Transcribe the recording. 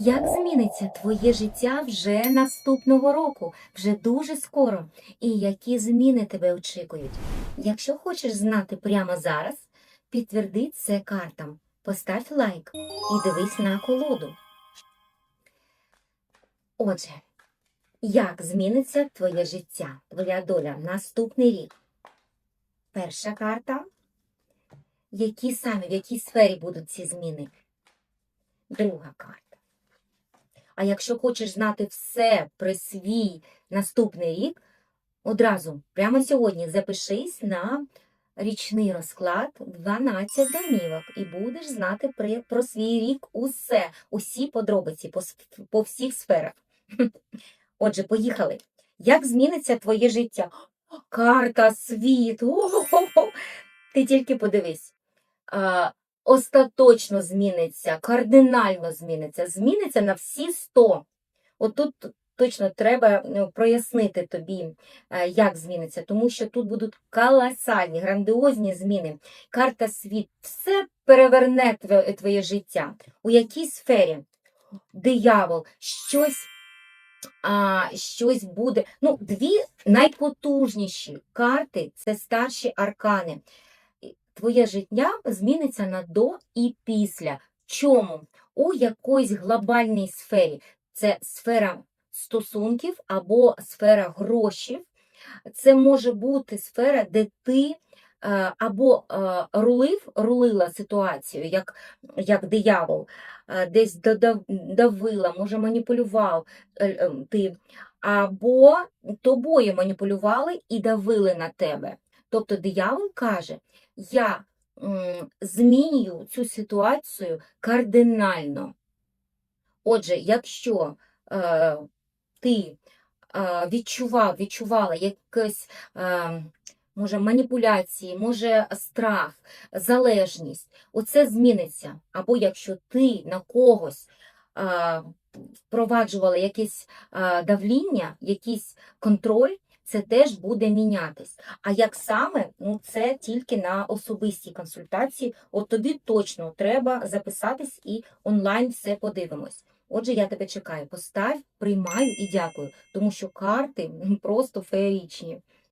Як зміниться твоє життя вже наступного року, вже дуже скоро, і які зміни тебе очікують? Якщо хочеш знати прямо зараз, підтверди це картам, постав лайк і дивись на колоду. Отже, як зміниться твоє життя, твоя доля наступний рік? Перша карта. Які саме, в якій сфері будуть ці зміни? Друга карта. А якщо хочеш знати все про свій наступний рік, одразу, прямо сьогодні, запишись на річний розклад 12 домівок і будеш знати про свій рік усе, усі подробиці по, по всіх сферах. Отже, поїхали. Як зміниться твоє життя? Карта світу. Ти тільки подивись. Остаточно зміниться, кардинально зміниться, зміниться на всі 100. От тут точно треба ну, прояснити тобі, е, як зміниться, тому що тут будуть колосальні, грандіозні зміни. Карта світ, все переверне твоє життя. У якій сфері? Диявол, щось. А, щось буде. Ну, дві найпотужніші карти це старші аркани твоє життя зміниться на до і після. Чому? У якоїсь глобальній сфері. Це сфера стосунків або сфера грошей. Це може бути сфера, де ти е, або е, рулив, рулила ситуацію, як, як диявол, е, десь давила, може маніпулював ти, або тобою маніпулювали і давили на тебе. Тобто диявол каже, я змінюю цю ситуацію кардинально. Отже, якщо е, ти е, відчував, відчувала якось, е, може, маніпуляції, може, страх, залежність, оце зміниться. Або якщо ти на когось е, впроваджувала якесь е, давління, якийсь контроль, це теж буде мінятись. А як саме, ну це тільки на особистій консультації. От тобі точно треба записатись і онлайн все подивимось. Отже, я тебе чекаю. Постав, приймаю і дякую, тому що карти просто феєрічні.